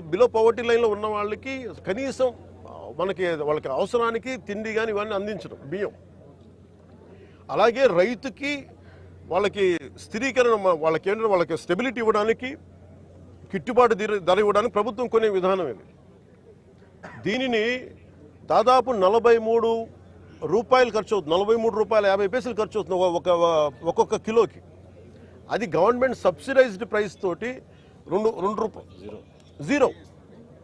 Below poverty లైన్లో ఉన్న వాళ్ళకి కనీసం మనకి వాళ్ళకి అవసరానికి తిండి కానీ ఇవన్నీ అందించడం బియ్యం. అలాగే రైతుకి వాళ్ళకి స్థిరీకరణ వాళ్ళకి ఏంటంటే వాళ్ళకి స్టెబిలిటీ ఇవ్వడానికి గిట్టుబాటు ధర- ఇవ్వడానికి ప్రభుత్వం కొనే విధానం ఇది. దీనిని దాదాపు నలభై మూడు రూపాయలు ఖర్చు అవుతుంది నలభై మూడు రూపాయల యాభై పైసలు ఖర్చు అవుతుంది ఒక- ఒక ఒక్కొక్క కిలోకి. అది గవర్నమెంట్ సబ్సిడైజ్డ్ ప్రైస్ తోటి రెండు రెండు రూపాయలు జీరో.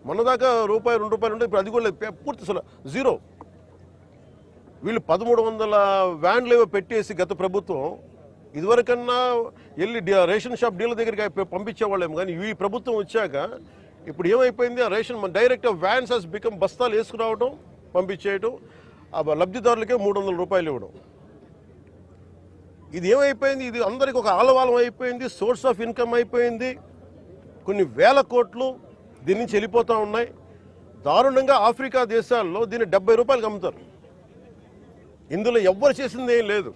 మొన్నదాకా రూపాయి రెండు రూపాయలు ఉంటే ఇప్పుడు అది కూడా లేదు. పూర్తి అసలు జీరో. వీళ్ళు పదమూడు వందల వ్యాన్లు ఏవో పెట్టేసి గత ప్రభుత్వం ఇదివరకన్నా వెళ్ళి రేషన్ షాప్ డీలర్ దగ్గరికి పంపించేవాళ్ళేమో కానీ ఈ ప్రభుత్వం వచ్చాక ఇప్పుడు ఏమైపోయింది? ఆ రేషన్ మన డైరెక్ట్ వ్యాన్స్ హాస్ బికమ్ బస్తాలు వేసుకురావడం పంపించేయడం ఆ లబ్ధిదారులకే మూడు వందల రూపాయలు ఇవ్వడం. ఇది ఏమైపోయింది? ఇది అందరికి ఒక ఆలవాలం అయిపోయింది సోర్స్ ఆఫ్ ఇన్కమ్ అయిపోయింది. కొన్ని వేల కోట్లు దీని నుంచి వెళ్ళిపోతూ ఉన్నాయి. దారుణంగా ఆఫ్రికా దేశాల్లో దీన్ని డెబ్బై రూపాయలకు అమ్ముతారు. ఇందులో ఎవ్వరు చేసింది ఏం లేదు.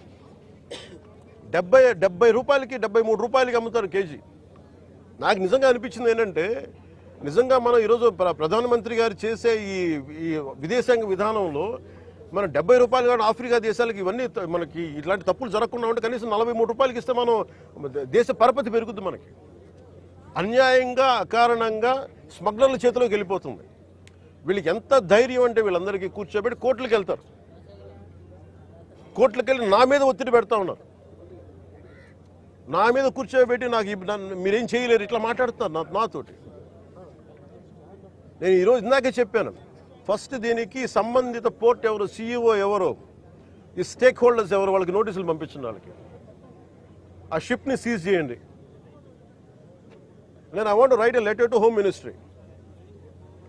డెబ్బై డెబ్బై రూపాయలకి డెబ్బై మూడు రూపాయలకి అమ్ముతారు కేజీ. నాకు నిజంగా అనిపించింది ఏంటంటే నిజంగా మనం ఈరోజు ప్ర- ప్రధానమంత్రి గారు చేసే ఈ ఈ విదేశాంగ విధానంలో మనం డెబ్బై రూపాయలు కానీ ఆఫ్రికా దేశాలకి ఇవన్నీ మనకి ఇట్లాంటి తప్పులు జరగకుండా ఉంటే కనీసం నలభై మూడు రూపాయలకి ఇస్తే మనం దేశ పరపతి పెరుగుద్ది మనకి. అన్యాయంగా అకారణంగా స్మగ్లర్ల చేతిలోకి వెళ్ళిపోతుంది. వీళ్ళకి ఎంత ధైర్యం అంటే వీళ్ళందరికీ కూర్చోబెట్టి కోర్టులకు వెళ్తారు. కోర్టులకు వెళ్ళి నా మీద ఒత్తిడి పెడతా ఉన్నారు. నా మీద కూర్చోబెట్టి నాకు నన్ను మీరేం చేయలేరు ఇట్లా మాట్లాడుతున్నారు నా నాతోటి. నేను ఈరోజు ఇందాకే చెప్పాను ఫస్ట్ దీనికి సంబంధిత పోర్ట్ ఎవరు సీఈఓ ఎవరో ఈ స్టేక్ హోల్డర్స్ ఎవరు వాళ్ళకి నోటీసులు పంపించిన వాళ్ళకి. ఆ షిప్ని సీజ్ చేయండి. నేను I want write a letter to home ministry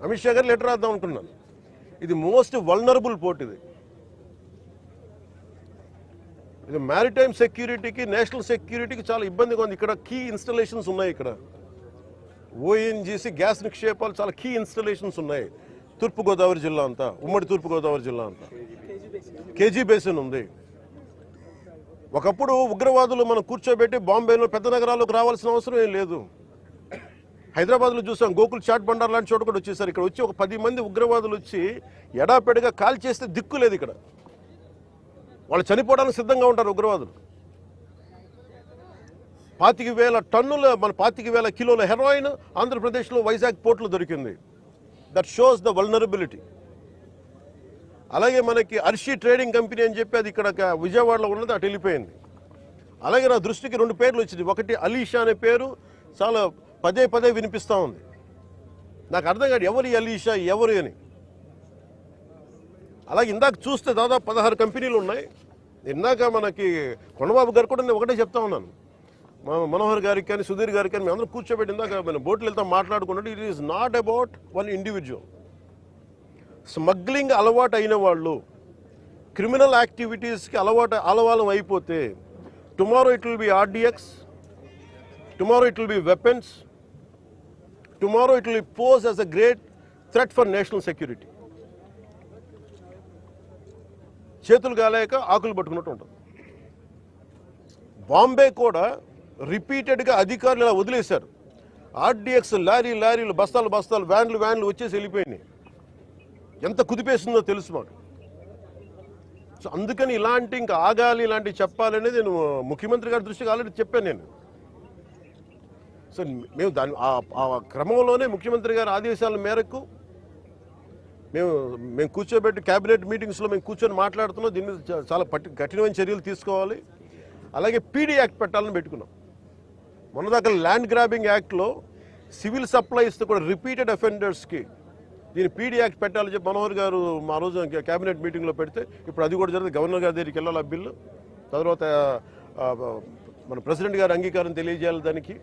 Amit Shah గారు లెటర్ రాద్దాం అనుకున్నాను. ఇది మోస్ట్ వల్నరబుల్ పోర్ట్ ఇది. ఇది మ్యారిటైమ్ సెక్యూరిటీకి నేషనల్ సెక్యూరిటీకి చాలా ఇబ్బందిగా ఉంది. ఇక్కడ కీ ఇన్స్టలేషన్స్ ఉన్నాయి ఇక్కడ. ఓఎన్జీసీ గ్యాస్ నిక్షేపాలు చాలా కీ ఇన్స్టలేషన్స్ ఉన్నాయి. తూర్పుగోదావరి జిల్లా అంతా ఉమ్మడి తూర్పుగోదావరి జిల్లా అంతా. కేజీ బేసిన్ ఉంది. ఒకప్పుడు ఉగ్రవాదులు మనం కూర్చోబెట్టి బాంబేలో పెద్ద నగరాల్లోకి రావాల్సిన అవసరం ఏం లేదు. హైదరాబాద్లో చూసాం గోకుల్ చాట్ బండార్ లాంటి చోట కూడా వచ్చేసారు. ఇక్కడ వచ్చి ఒక పది మంది ఉగ్రవాదులు వచ్చి ఎడాపెడిగా కాల్ చేస్తే దిక్కు లేదు ఇక్కడ. వాళ్ళు చనిపోవడానికి సిద్ధంగా ఉంటారు ఉగ్రవాదులు. పాతిక వేల టన్నుల మన పాతిక వేల కిలోల హెరాయిన్ ఆంధ్రప్రదేశ్లో వైజాగ్ పోర్టులో దొరికింది. దట్ షోస్ ద వల్నరబిలిటీ అలాగే మనకి అర్షి ట్రేడింగ్ కంపెనీ అని చెప్పి అది ఇక్కడ ఒక విజయవాడలో ఉన్నది అటు వెళ్ళిపోయింది. అలాగే నా దృష్టికి రెండు పేర్లు వచ్చింది ఒకటి అలీషా అనే పేరు చాలా పదే పదే వినిపిస్తూ ఉంది. నాకు అర్థం కాదు ఎవరు అలీషా ఎవరు అని. అలాగే ఇందాక చూస్తే దాదాపు పదహారు కంపెనీలు ఉన్నాయి. ఇందాక మనకి కొండబాబు గారు కూడా నేను ఒకటే చెప్తా ఉన్నాను. మా మనోహర్ గారికి కానీ సుధీర్ గారికి కానీ మేము కూర్చోబెట్టి ఇందాక మనం బోట్లు వెళ్తాం మాట్లాడుకున్నట్టు it is not about one individual smuggling అలవాటు అయిన వాళ్ళు క్రిమినల్ యాక్టివిటీస్కి అలవాటు అలవాలం అయిపోతే tomorrow it will be RDX tomorrow it will be weapons tomorrow it will pose as a great threat for national security చేతులు కాలేక ఆకులు పట్టుకున్నట్టు ఉంటుంది. బాంబే కూడా రిపీటెడ్గా అధికారులు ఇలా వదిలేశారు. ఆర్డీఎక్స్ లారీ లారీలు బస్తాలు బస్తాలు వ్యాన్లు వ్యాన్లు వచ్చేసి వెళ్ళిపోయినాయి. ఎంత కుదిపేసిందో తెలుసు మాకు. సో అందుకని ఇలాంటి ఇంకా ఆగాలి ఇలాంటివి చెప్పాలనేది నేను ముఖ్యమంత్రి గారి దృష్టికి ఆల్రెడీ చెప్పాను నేను. సో మేము దాని ఆ- క్రమంలోనే ముఖ్యమంత్రి గారి ఆదేశాల మేరకు మేము మేము కూర్చోబెట్టి క్యాబినెట్ మీటింగ్స్లో మేము కూర్చొని మాట్లాడుతున్నాం. దీని మీద చాలా పట్టి కఠినమైన చర్యలు తీసుకోవాలి. అలాగే పీడీ యాక్ట్ పెట్టాలని పెట్టుకున్నాం. మొన్నదాకా ల్యాండ్ గ్రాబింగ్ యాక్ట్లో సివిల్ సప్లైస్తో కూడా రిపీటెడ్ అఫెండర్స్కి దీని పీడీ యాక్ట్ పెట్టాలని చెప్పి మనోహర్ గారు మా రోజు క్యాబినెట్ మీటింగ్లో పెడితే ఇప్పుడు అది కూడా జరిగింది. గవర్నర్ గారి దగ్గరికి వెళ్ళాలి ఆ బిల్లు. తర్వాత మన ప్రెసిడెంట్ గారి అంగీకారం తెలియజేయాలి దానికి.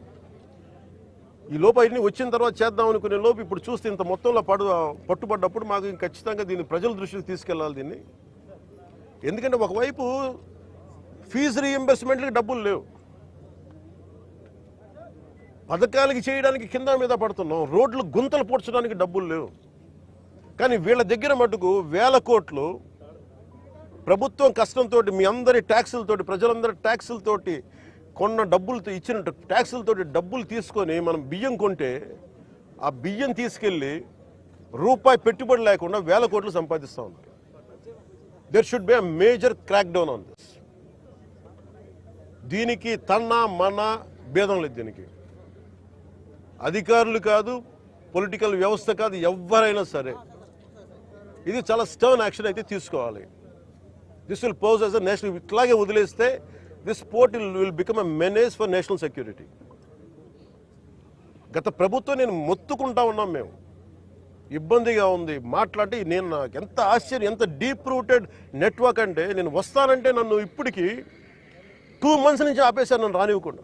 ఈ లోపు అవన్నీ వచ్చిన తర్వాత చేద్దాం అనుకునే లోపు ఇప్పుడు చూస్తే ఇంత మొత్తంలో పడు పట్టుబడ్డప్పుడు మాకు ఖచ్చితంగా దీన్ని ప్రజల దృష్టికి తీసుకెళ్ళాలి దీన్ని. ఎందుకంటే ఒకవైపు ఫీజు రీఎంబర్స్మెంట్కి డబ్బులు లేవు. పథకాలకి చేయడానికి కింద మీద పడుతున్నాం రోడ్లు గుంతలు పూడ్చడానికి డబ్బులు లేవు. కానీ వీళ్ళ దగ్గర మటుకు వేల కోట్లు ప్రభుత్వం కష్టంతో మీ అందరి ట్యాక్సులతోటి ప్రజలందరి ట్యాక్సులతోటి కొన్న డబ్బులతో ఇచ్చిన ట్యాక్సులతో డబ్బులు తీసుకొని మనం బియ్యం కొంటే ఆ బియ్యం తీసుకెళ్ళి రూపాయి పెట్టుబడి లేకుండా వేల కోట్లు సంపాదిస్తూ ఉన్నారు there should be a major crackdown on this దీనికి తన్న మన భేదం లేదు దీనికి. అధికారులు కాదు పొలిటికల్ వ్యవస్థ కాదు ఎవరైనా సరే ఇది చాలా స్టర్న్ యాక్షన్ అయితే తీసుకోవాలి. This will pose as a national ఇట్లాగే వదిలేస్తే this port will become a menace for national security గత ప్రభుత్వం నేను మొత్తుకుంటా ఉన్నాం మేము. ఇబ్బందిగా ఉంది. మాట్లాడి నేను నాకు ఎంత ఆశ్చర్యం ఎంత డీప్ రూటెడ్ నెట్వర్క్ అంటే నేను వస్తానంటే నన్ను ఇప్పటికీ టూ మంత్స్ నుంచి ఆపేశాను నన్ను రానివ్వకుండా.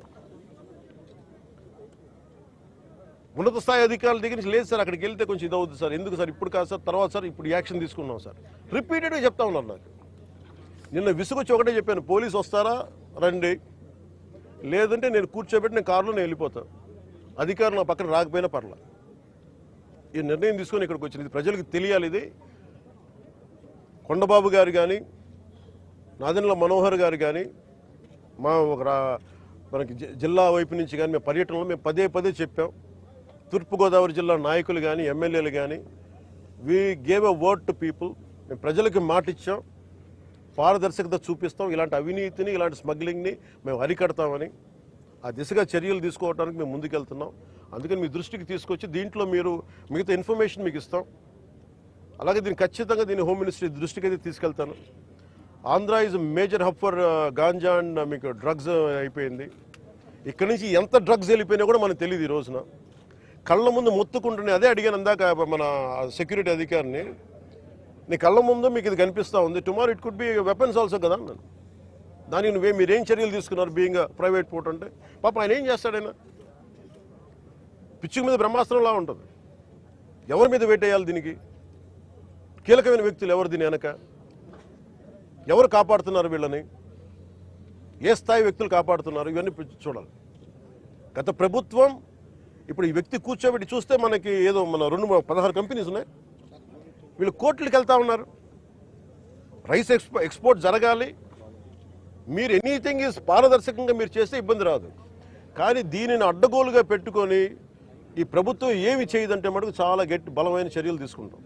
ఉన్నత స్థాయి అధికారుల దగ్గర నుంచి లేదు సార్ అక్కడికి వెళ్తే కొంచెం ఇది అవుతుంది సార్. ఎందుకు సార్? ఇప్పుడు కాదు సార్ తర్వాత సార్ ఇప్పుడు యాక్షన్ తీసుకున్నాం సార్. రిపీటెడ్గా చెప్తా ఉన్నారు నాకు. నిన్న విసుగొచ్చి ఒకటే చెప్పాను పోలీసు వస్తారా? రండి. లేదంటే నేను కూర్చోబెట్టి నేను కారులో నేను వెళ్ళిపోతాను. అధికారులు నా పక్కన రాకపోయినా పర్ల. ఈ నిర్ణయం తీసుకొని ఇక్కడికి వచ్చింది. ఇది ప్రజలకు తెలియాలి ఇది. కొండబాబు గారు కానీ నాదెండ్ల మనోహర్ గారు కానీ మా ఒక రా- మనకి జి- జిల్లా వైపు నుంచి కానీ మేము పర్యటనలో మేము పదే పదే చెప్పాం. తూర్పుగోదావరి జిల్లా నాయకులు కానీ ఎమ్మెల్యేలు కానీ we gave a word to people మేము ప్రజలకి మాట ఇచ్చాం పారదర్శకత చూపిస్తాం. ఇలాంటి అవినీతిని ఇలాంటి స్మగ్లింగ్ని మేము అరికడతామని ఆ దిశగా చర్యలు తీసుకోవడానికి మేము ముందుకెళ్తున్నాం. అందుకని మీ దృష్టికి తీసుకొచ్చి దీంట్లో మీరు మిగతా ఇన్ఫర్మేషన్ మీకు ఇస్తాం. అలాగే దీన్ని ఖచ్చితంగా దీన్ని హోమ్ మినిస్ట్రీ దృష్టికి అయితే తీసుకెళ్తాను. Andhra is major hub for ganja and మీకు డ్రగ్స్ అయిపోయింది. ఇక్కడి నుంచి ఎంత డ్రగ్స్ వెళ్ళిపోయినా కూడా మనకు తెలియదు ఈ రోజున. కళ్ళ ముందు మొత్తుకుంటున్నాయి. అదే అడిగాను అందాక మన సెక్యూరిటీ అధికారిని. నీ కళ్ళ ముందు మీకు ఇది కనిపిస్తూ ఉంది. Tomorrow it could be weapons also కదా అన్నాను దానికి నువ్వే మీరేం చర్యలు తీసుకున్నారు? బీయింగ్ ప్రైవేట్ పోర్ట్ అంటే? పాప ఆయన ఏం చేస్తాడైనా పిచ్చుకు మీద బ్రహ్మాస్త్రంలా ఉంటుంది. ఎవరి మీద వేటేయాలి దీనికి? కీలకమైన వ్యక్తులు ఎవరు దీని వెనక? ఎవరు కాపాడుతున్నారు వీళ్ళని? ఏ స్థాయి వ్యక్తులు కాపాడుతున్నారు? ఇవన్నీ చూడాలి. గత ప్రభుత్వం ఇప్పుడు ఈ వ్యక్తి కూర్చోబెట్టి చూస్తే మనకి ఏదో మన రెండు పదహారు కంపెనీస్ ఉన్నాయి. వీళ్ళు కోర్టులకు వెళ్తా ఉన్నారు. రైస్ ఎక్స్పో ఎక్స్పోర్ట్ జరగాలి. మీరు ఎనీథింగ్ ఈజ్ పారదర్శకంగా మీరు చేస్తే ఇబ్బంది రాదు. కానీ దీనిని అడ్డగోలుగా పెట్టుకొని ఈ ప్రభుత్వం ఏమి చేయదంటే మటుకు చాలా గట్టి బలమైన చర్యలు తీసుకుంటాం.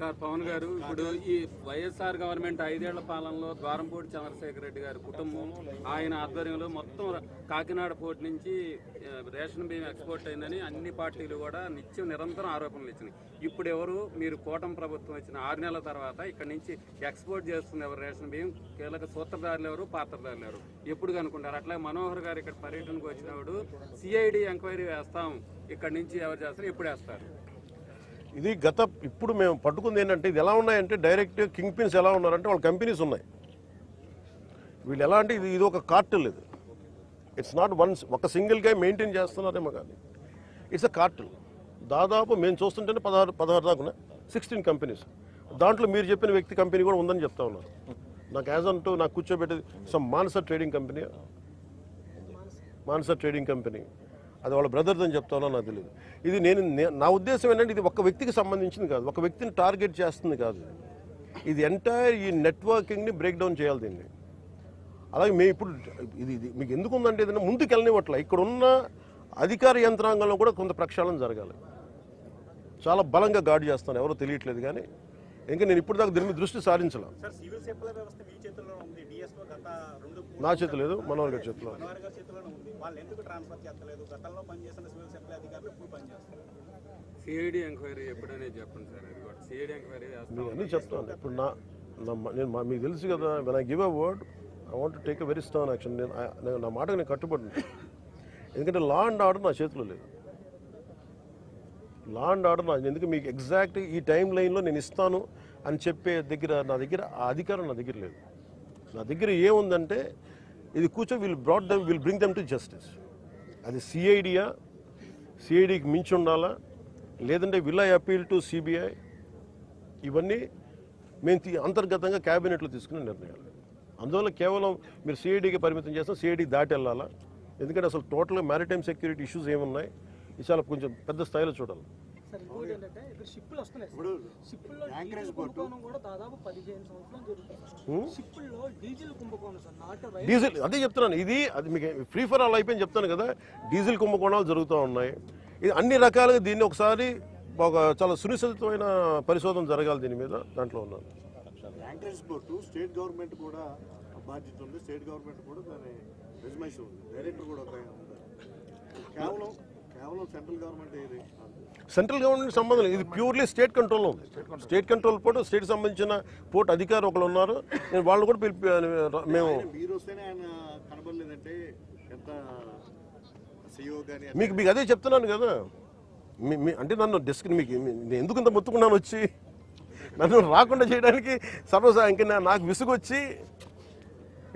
సార్ పవన్ గారు ఇప్పుడు ఈ వైఎస్ఆర్ గవర్నమెంట్ ఐదేళ్ళ పాలనలో ద్వారంపూడి చంద్రశేఖర్ రెడ్డి గారి కుటుంబం ఆయన ఆధ్వర్యంలో మొత్తం కాకినాడ పోర్టు నుంచి రేషన్ బియ్యం ఎక్స్పోర్ట్ అయిందని అన్ని పార్టీలు కూడా నిత్యం నిరంతరం ఆరోపణలు ఇచ్చినాయి. ఇప్పుడు ఎవరు మీరు కూటమి ప్రభుత్వం వచ్చిన ఆరు నెలల తర్వాత ఇక్కడ నుంచి ఎక్స్పోర్ట్ చేస్తుంది ఎవరు? రేషన్ బియ్యం కీలక సూత్రధారులు ఎవరు? పాత్రధారులు ఎవరు? ఎప్పుడు కనుకుంటారు అట్లా మనోహర్ గారు ఇక్కడ పర్యటనకు వచ్చినప్పుడు సిఐడి ఎంక్వైరీ వేస్తాం ఇక్కడ నుంచి ఎవరు చేస్తారు? ఎప్పుడు వేస్తారు? ఇది గత ఇప్పుడు మేము పట్టుకుంది ఏంటంటే ఇది ఎలా ఉన్నాయంటే డైరెక్ట్ కింగ్ పిన్స్ ఎలా ఉన్నారంటే వాళ్ళ కంపెనీస్ ఉన్నాయి. వీళ్ళు ఎలా అంటే ఇది ఇది ఒక కార్టల్ ఇది. ఇట్స్ నాట్ వన్స్ ఒక సింగిల్గా మెయింటైన్ చేస్తున్నారేమో కానీ ఇట్స్ అ కార్టల్ దాదాపు మేము చూస్తుంటేనే పదహారు పదహారు దాకా ఉన్నాయి. సిక్స్టీన్ కంపెనీస్ దాంట్లో మీరు చెప్పిన వ్యక్తి కంపెనీ కూడా ఉందని చెప్తా ఉన్నారు. నాకు యాజ్ అంటూ నాకు కూర్చోబెట్టేది some Manasa trading company Manasa trading company అది వాళ్ళ బ్రదర్ది అని చెప్తానో నాకు తెలియదు ఇది నేను నా ఉద్దేశం ఏంటంటే ఇది ఒక వ్యక్తికి సంబంధించింది కాదు. ఒక వ్యక్తిని టార్గెట్ చేస్తుంది కాదు. ఇది ఎంటైర్ ఈ నెట్వర్కింగ్ని బ్రేక్ డౌన్ చేయాలి దీన్ని. అలాగే మేము ఇప్పుడు ఇది ఇది మీకు ఎందుకు ఉందంటే ఏదైనా ముందుకు వెళ్ళనివ్వట్లే ఇక్కడ ఉన్న అధికార యంత్రాంగంలో కూడా కొంత ప్రక్షాళన జరగాలి. చాలా బలంగా గాడి చేస్తాను. ఎవరో తెలియట్లేదు కానీ ఇంకా నేను ఇప్పుడు దాకా దీని మీద దృష్టి సారించలే. సార్ సివిల్ సప్లై వ్యవస్థ మీ చేతుల్లో ఉంది. డిఎస్ఓ గత రెండు నా చేతిలో లేదు మనోహర్ గారి చేతిలో. సిఐడి ఎంక్వైరీ ఎప్పుడనే చెప్పండి సార్ అది కూడా. సిఐడి ఎంక్వైరీ మీకు అన్నీ చెప్తాను. ఇప్పుడు నా నేను మా- మీకు తెలుసు కదా when I give a word I want take a very strong action నేను నేను నా మాటకు నేను కట్టుబడి. ఎందుకంటే లా అండ్ ఆర్డర్ నా చేతిలో లేదు. లా అండ్ ఆర్డర్ ఎందుకు మీకు ఎగ్జాక్ట్ ఈ టైం లైన్లో నేను ఇస్తాను అని చెప్పే దగ్గర నా దగ్గర ఆ అధికారం నా దగ్గర లేదు. నా దగ్గర ఏముందంటే ఇది కూర్చో will brought them will bring them to justice అది సిఐడియా సిఐడికి మించి ఉండాలా? లేదంటే will I appeal to CBI ఇవన్నీ మేము అంతర్గతంగా క్యాబినెట్లో తీసుకునే నిర్ణయాలు. అందువల్ల కేవలం మీరు సిఐడికి పరిమితం చేస్తాం సిఐడికి దాటి వెళ్ళాలా? ఎందుకంటే అసలు టోటల్గా మ్యారిటైమ్ సెక్యూరిటీ ఇష్యూస్ ఏమున్నాయి? ఇది చాలా కొంచెం పెద్ద స్థాయిలో చూడాలి. సార్ ఇంకోటి ఏంటంటే ఇక్కడ షిప్పులు వస్తున్నాయి. ఇప్పుడు షిప్పుల్లో డీజిల్ కుంభకోణం కూడా దాదాపు పదిహేను సంవత్సరాలు జరుగుతుంది. షిప్పుల్లో డీజిల్ కుంభకోణం సార్. నాట్ రైట్ డీజిల్ అదే చెప్తున్నాను. ఇది అది మీకు ఫ్రీ ఫర్ ఆల్ అయిపోయింది చెప్తాను కదా. డీజిల్ కుంభకోణాలు జరుగుతూ ఉన్నాయి. ఇది అన్ని రకాలుగా దీన్ని ఒకసారి ఒక చాలా సునిశ్చితమైన పరిశోధన జరగాలి దీని మీద దాంట్లో ఉన్నాను యాంకరేజ్ బోర్డు స్టేట్ గవర్నమెంట్ కూడా బాధ్యత ఉంది. స్టేట్ గవర్నమెంట్ కూడా దాని ఉంది. డైరెక్టర్ కూడా కేవలం సెంట్రల్ గవర్నమెంట్ సంబంధం లేదు. ఇది ప్యూర్లీ స్టేట్ కంట్రోల్లో ఉంది. State control. పోర్టు స్టేట్ సంబంధించిన పోర్ట్ అధికారి ఒకరు ఉన్నారు. నేను వాళ్ళు కూడా పిలిపి మేము మీకు మీకు అదే చెప్తున్నాను కదా. మీ అంటే నన్ను డిస్క్ మీకు నేను ఎందుకు ఇంత మొత్తుకున్నాను వచ్చి? నన్ను రాకుండా చేయడానికి సర్వసా ఇంక నాకు విసుగొచ్చి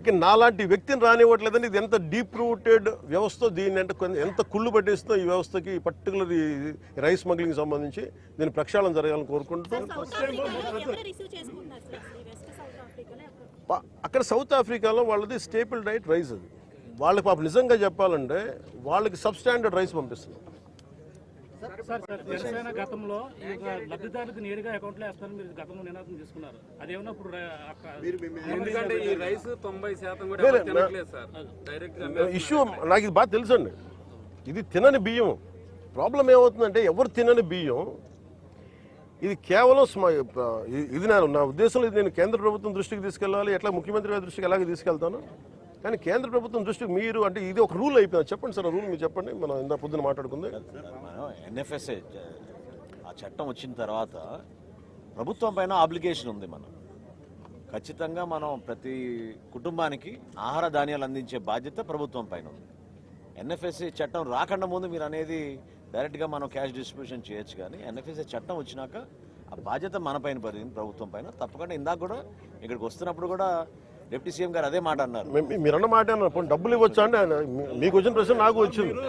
ఇక నాలాంటి వ్యక్తిని రానివ్వట్లేదని ఇది ఎంత డీప్ రూటెడ్ వ్యవస్థ దీన్ని అంటే కొంచెం ఎంత కుళ్ళు పట్టేస్తుందో ఈ వ్యవస్థకి పర్టికులర్ ఈ రైస్ స్మగ్లింగ్ సంబంధించి దీని ప్రక్షాళన జరగాలని కోరుకుంటూ అక్కడ సౌత్ ఆఫ్రికాలో వాళ్ళది స్టేపుల్ డైట్ రైస్ అది. వాళ్ళకి పాప నిజంగా చెప్పాలంటే వాళ్ళకి సబ్ స్టాండర్డ్ రైస్ పంపిస్తున్నారు. సార్ సార్ జనసేన గతంలో లబ్ధిదారులకు నేరుగా అకౌంట్లో వేస్తారని మీరు గతంలో నినాదం తీసుకున్నారు అదేమన్నా ఇప్పుడు ఎందుకంటే ఈ రైస్ తొంభై శాతం కూడా లేదు, ఎవరు తినట్లేదు సార్. డైరెక్ట్గా ఇష్యూ నాకు ఇది బాగా తెలుసండి. ఇది తినని బియ్యం. ప్రాబ్లం ఏమవుతుందంటే ఎవరు తినని బియ్యం? ఇది కేవలం ఇది నా నా ఉద్దేశంలో ఇది నేను కేంద్ర ప్రభుత్వం దృష్టికి తీసుకెళ్ళాలి ఎట్లా ముఖ్యమంత్రి గారి దృష్టికి ఎలాగ తీసుకెళ్తాను? కానీ కేంద్ర ప్రభుత్వం దృష్టికి మీరు అంటే ఇది ఒక రూల్ అయిపోయింది. చెప్పండి సార్ రూల్ మీరు చెప్పండి. మనం ఇందా పొద్దున మాట్లాడుకుంది. ఎన్ఎఫ్ఎస్ఏ ఆ చట్టం వచ్చిన తర్వాత ప్రభుత్వం పైన ఆబ్లిగేషన్ ఉంది మనం. ఖచ్చితంగా మనం ప్రతి కుటుంబానికి ఆహార ధాన్యాలు అందించే బాధ్యత ప్రభుత్వం పైన ఉంది. ఎన్ఎఫ్ఎస్ఏ చట్టం రాకుండా ముందు మీరు అనేది డైరెక్ట్గా మనం క్యాష్ డిస్ట్రిబ్యూషన్ చేయొచ్చు కానీ ఎన్ఎఫ్ఎస్ఏ చట్టం వచ్చినాక ఆ బాధ్యత మన పైన పడింది ప్రభుత్వం పైన. తప్పకుండా ఇందాక కూడా ఇక్కడికి వస్తున్నప్పుడు కూడా డిప్యూటీ సీఎం గారు అదే మాట అన్నారు. మీ- మీ- మీరన్న మాట అన్నారు, పోనీ డబ్బులు ఇవ్వచ్చా అంటే ఆయన? మీ- మీకు వచ్చిన ప్రశ్న నాకు వచ్చింది. మీరు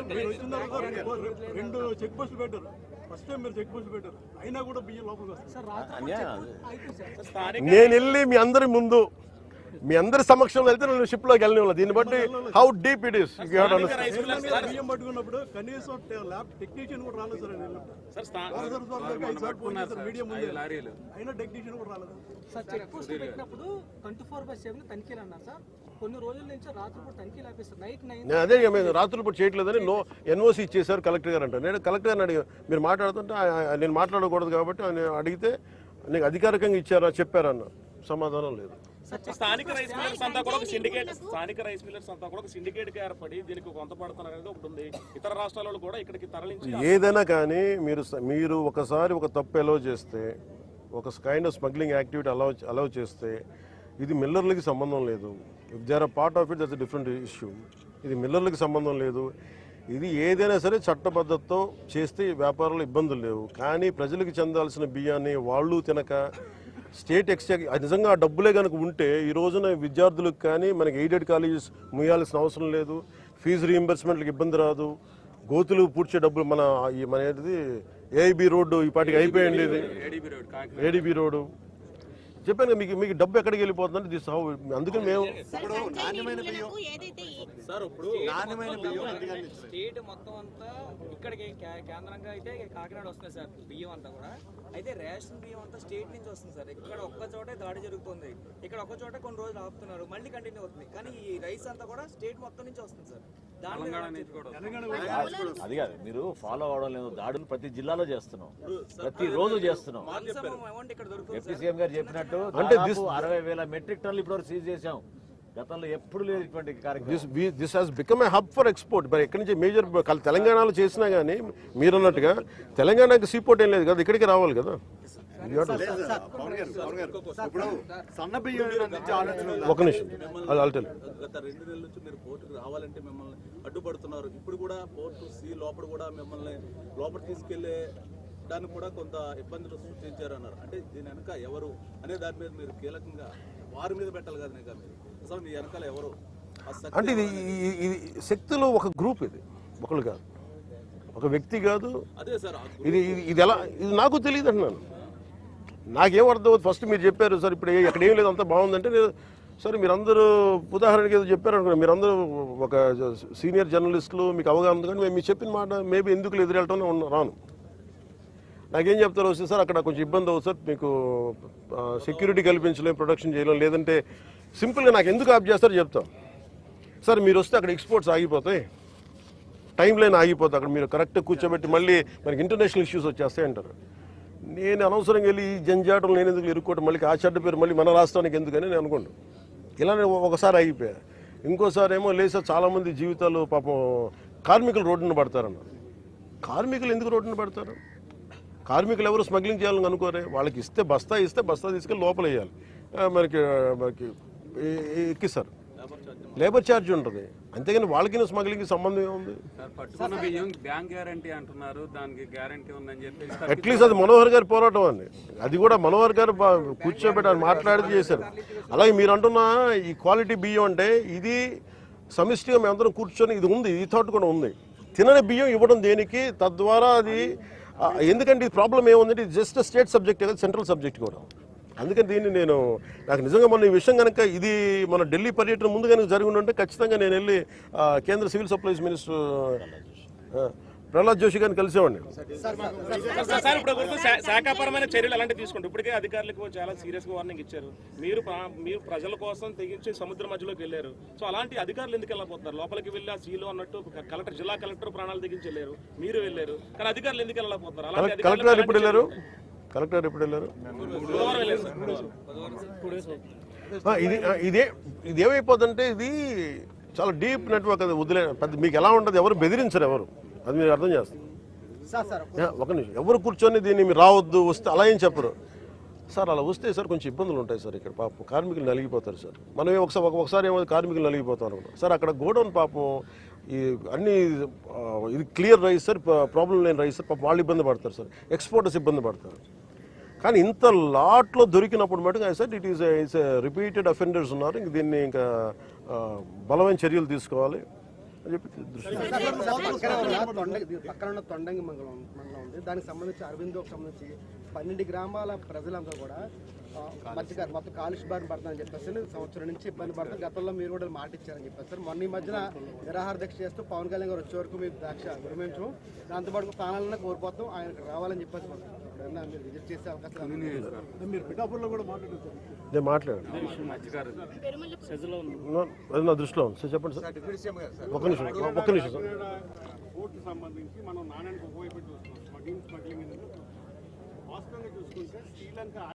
రెండు చెక్ పోస్టులు పెట్టారు. ఫస్ట్ టైం మీరు చెక్ పోస్టులు పెట్టారు. అయినా కూడా బియ్యం లోపలికి నేను వెళ్ళి మీ అందరి ముందు మీ అందరి సమక్షంలో వెళ్తే నేను షిప్లోకి వెళ్ళిన. దీన్ని బట్టి హౌ డీప్ ఇట్ ఇస్ అదే మేము రాత్రులు చేయట్లేదని నో ఎన్ఓసి ఇచ్చేసారు కలెక్టర్ గారు అంటారు. నేను కలెక్టర్ గారిని అడిగా మీరు మాట్లాడుతుంటే నేను మాట్లాడకూడదు కాబట్టి ఆయన అడిగితే నీకు అధికారికంగా ఇచ్చారా చెప్పారన్న సమాధానం లేదు. స్థానిక రైస్ మిల్లర్స్ అంతా కూడా ఒక సిండికేట్ స్థానిక రైస్ మిల్లర్స్ అంతా కూడా ఒక సిండికేట్గా ఏర్పడి దీనికి కొంత పడుతున్నారు అనేది ఒకటి ఉంది. ఇతర రాష్ట్రాల వాళ్ళు కూడా ఇక్కడికి తరలించి ఏదైనా కానీ మీరు మీరు ఒకసారి ఒక తప్పు అలౌ చేస్తే ఒక kind of smuggling activity allow allow చేస్తే ఇది మిల్లర్లకి సంబంధం లేదు. If they are part of it that's different issue ఇది మిల్లర్లకి సంబంధం లేదు. ఇది ఏదైనా సరే చట్టబద్ధతతో చేస్తే వ్యాపారంలో ఇబ్బందులు లేవు. కానీ ప్రజలకు చెందాల్సిన బియ్యాన్ని వాళ్ళు తినక స్టేట్ ఎక్స్చేంజ్ నిజంగా ఆ డబ్బులే కనుక ఉంటే ఈ రోజున విద్యార్థులకు కానీ మనకి ఎయిడెడ్ కాలేజెస్ ముయ్యాల్సిన అవసరం లేదు. ఫీజు రీఎంబర్స్మెంట్లకు ఇబ్బంది రాదు. గోతులు పూడ్చే డబ్బులు మన ఈ మన ఏంటిది ఏఐబి రోడ్డు ఈ పాటికి అయిపోయింది ఇది ADB road Kakinada. ADB road. చెప్పాను మీకు మీకు డబ్బు ఎక్కడికి వెళ్ళిపోతుందంటే దిస్ హౌ అందుకని మేము ఏదైతే సార్ ఇప్పుడు నాణ్యమైన బియ్యం? స్టేట్ మొత్తం అంతా ఇక్కడికి కేంద్రంగా అయితే కాకినాడ వస్తుంది సార్ బియ్యం అంతా కూడా. అయితే రేషన్ బియ్యం అంతా స్టేట్ నుంచి వస్తుంది సార్. ఇక్కడ ఒక్క చోటే దాడి జరుగుతుంది. ఇక్కడ ఒక్క చోట కొన్ని రోజులు ఆపుతున్నారు. మళ్ళీ కంటిన్యూ అవుతుంది. కానీ ఈ రైస్ అంతా కూడా స్టేట్ మొత్తం నుంచి వస్తుంది సార్. అది కాదు మీరు ఫాలో అవడం లేదు. దాడులు ప్రతి జిల్లాలో చేస్తున్నాం. ప్రతి రోజు చేస్తున్నాం. అమౌంట్ ఇక్కడ దొరుకుతుంది డిప్యూటీ సీఎం గారు చెప్పినట్టు అరవై వేల మెట్రిక్ టన్నులు ఇప్పటివరకు సీజ్ చేశాం. గతంలో ఎప్పుడు లేదు ఇటువంటి కార్యక్రమం. This this has become a hub for export మరి ఎక్కడి నుంచి మేజర్ తెలంగాణలో చేసినా కానీ మీరు అన్నట్టుగా తెలంగాణకి సీపోర్ట్ ఏం లేదు కదా ఇక్కడికి రావాలి కదా? ఒక నిమిషం. అది అల్టల్ గత రెండు నెలల నుంచి మీరు పోర్టుకు రావాలంటే మిమ్మల్ని అడ్డుపడుతున్నారు. ఇప్పుడు కూడా పోర్టు సి లోపల కూడా మిమ్మల్ని లోపల తీసుకెళ్ళే దానికి కూడా కొంత ఇబ్బందులు సృష్టించారు అన్నారు అంటే దీని వెనక ఎవరు అనే దాని మీద మీరు కీలకంగా వారి మీద పెట్టాలి కదా ఇంకా మీరు అసలు మీ వెనకాల ఎవరు? అంటే ఇది ఈ శక్తిలో ఒక గ్రూప్ ఇది ఒకళ్ళు కాదు. ఒక వ్యక్తి కాదు. అదే సార్ ఇది ఇది- ఇది ఎలా ఇది నాకు తెలియదు అంటున్నాను. నాకేం అర్థం అవుతుంది ఫస్ట్ మీరు చెప్పారు సార్ ఇప్పుడు అక్కడ ఏం లేదు అంత బాగుందంటే నేను సరే మీరందరూ ఉదాహరణకి ఏదో చెప్పారు అనుకున్నా మీరందరూ ఒక సీనియర్ జర్నలిస్టులు మీకు అవగాహన ఉంది కానీ మేము మీరు చెప్పిన మాట మేబీ ఎందుకు ఎదురెళ్ళటం రాను. నాకేం చెప్తారు వస్తే సార్? అక్కడ కొంచెం ఇబ్బంది అవుతుంది సార్. మీకు సెక్యూరిటీ కల్పించలేం ప్రొడక్షన్ చేయలేం లేదంటే సింపుల్గా నాకు ఎందుకు ఆప్ చేస్తారో చెప్తాం. సార్ మీరు వస్తే అక్కడ ఎక్స్పోర్ట్స్ ఆగిపోతాయి. టైం లైన్ ఆగిపోతుంది అక్కడ మీరు కరెక్ట్ కూర్చోబెట్టి మళ్ళీ మనకి ఇంటర్నేషనల్ ఇష్యూస్ వచ్చేస్తాయి అంటారు. నేను అనవసరంగా వెళ్ళి ఈ జంజాటం నేను ఎందుకు ఇరుక్కోవటం? మళ్ళీ ఆ చెడ్డ పేరు మళ్ళీ మన రాష్ట్రానికి ఎందుకని నేను అనుకోండి ఇలానే ఒకసారి ఆగిపోయా. ఇంకోసారి ఏమో సార్ చాలామంది జీవితాలు పాపం కార్మికులు రోడ్డున పడతారన్నారు. కార్మికులు ఎందుకు రోడ్డున పడతారు? కార్మికులు ఎవరు స్మగ్లింగ్ చేయాలని అనుకోరే? వాళ్ళకి ఇస్తే బస్తా ఇస్తే బస్తా తీసుకెళ్ళి లోపల వేయాలి. మనకి మనకి ఎక్కిస్తారు లేబర్ ఛార్జ్ ఉంటుంది. అంతేగాని వాళ్ళకి స్మగ్లింగ్కి సంబంధం ఏముంది? అట్లీస్ట్ అది మనోహర్ గారి పోరాటం అండి. అది కూడా మనోహర్ గారు బా- కూర్చోబెట్టి ఆయన మాట్లాడి చేశారు. అలాగే మీరు అంటున్న ఈ క్వాలిటీ బియ్యం అంటే ఇది సమిష్టిగా మేమందరం కూర్చొని ఇది ఉంది ఈ థాట్ కూడా ఉంది. తినని బియ్యం ఇవ్వడం దేనికి? తద్వారా అది ఎందుకంటే ఇది ప్రాబ్లం ఏముందంటే ఇది జస్ట్ స్టేట్ సబ్జెక్ట్ కదా సెంట్రల్ సబ్జెక్ట్ కూడా. అందుకని దీన్ని నేను నాకు నిజంగా మన ఈ విషయం కనుక ఇది మన ఢిల్లీ పర్యటన ముందు కనుక జరిగి ఉంటే ఖచ్చితంగా నేను వెళ్ళి కేంద్ర civil supplies minister Pralhad Joshi గారిని కలిసేవాడిని సార్, ఇప్పుడు శాఖాపరమైన చర్యలు అలాంటివి తీసుకుంటారు ఇప్పటికే అధికారులకు చాలా సీరియస్గా వార్నింగ్ ఇచ్చారు. మీరు మీరు ప్రజల కోసం తెగించి సముద్ర మధ్యలోకి వెళ్ళారు. సో అలాంటి అధికారులు ఎందుకు వెళ్ళకపోతున్నారు లోపలికి వెళ్ళి ఆ సీలో అన్నట్టు కలెక్టర్ జిల్లా కలెక్టర్ ప్రాణాలు తెగించి వెళ్ళారు. మీరు వెళ్ళారు. కానీ అధికారులు ఎందుకు వెళ్ళకపోతున్నారు అలాంటి కలెక్టర్ ఎప్పుడు వెళ్ళారు? కలెక్టర్ ఎప్పుడు వెళ్ళారు? ఇది ఇదే ఇది ఏమైపోతుందంటే ఇది చాలా డీప్ నెట్వర్క్ అది వదిలే పెద్ద మీకు ఎలా ఉంటుంది ఎవరు బెదిరించరు ఎవరు? అది మీరు అర్థం చేస్తారు యా, ఒక నిమిషం. ఎవరు కూర్చొని దీన్ని మీరు రావద్దు వస్తే అలా ఏం చెప్పరు? సార్ అలా వస్తే సార్ కొంచెం ఇబ్బందులు ఉంటాయి సార్ ఇక్కడ. పాపం కార్మికులు నలిగిపోతారు సార్. మనం ఒకసారి ఒకసారి ఏమో కార్మికులు నలిగిపోతాం అనుకున్నాం సార్ అక్కడ గోడౌన్ పాపం ఈ అన్ని ఇది క్లియర్ రైస్ సార్ ప్రాబ్లం లేని రైస్ సార్. పాపం వాళ్ళు ఇబ్బంది పడతారు సార్. ఎక్స్పోర్టర్స్ ఇబ్బంది పడతారు. కానీ ఇంత లాట్లో దొరికినప్పుడు మటుకు sir it is it's repeated offenders ఉన్నారు. ఇంక దీన్ని ఇంకా బలమైన చర్యలు తీసుకోవాలి. అని చెప్పి దృష్టి పక్కన ఉన్న తొండంగి మండలం మండలం ఉంది. దానికి సంబంధించి అరవిందోకి సంబంధించి పన్నెండు గ్రామాల ప్రజలంతా కూడా మధ్య మొత్తం కాలుష్య బారిన పడుతుందని చెప్పేసి సంవత్సరం నుంచి ఇబ్బంది పడుతుంది గతంలో మీరు కూడా మాట ఇచ్చారని చెప్పేసి సార్ మొన్న ఈ మధ్యన నిరాహార దీక్ష చేస్తూ పవన్ కళ్యాణ్ గారు వచ్చే వరకు మీకు దీక్ష విరమించం. దాంతోపాటు ప్రాణాలను కోల్పోతాం. ఆయనకు రావాలని చెప్పేసి నేను మాట్లాడాను. అది నా దృష్టిలో ఉంది. సార్ చెప్పండి సార్. ఒక్క నిమిషం ఒక్క నిమిషం సార్. కోర్టు సంబంధించి మనం నాణ్యానికి ఒకవైపు చూస్తున్నాం. స్మగ్లింగ్ స్మగ్లింగ్ వాస్తవంగా చూసుకుంటే శ్రీలంక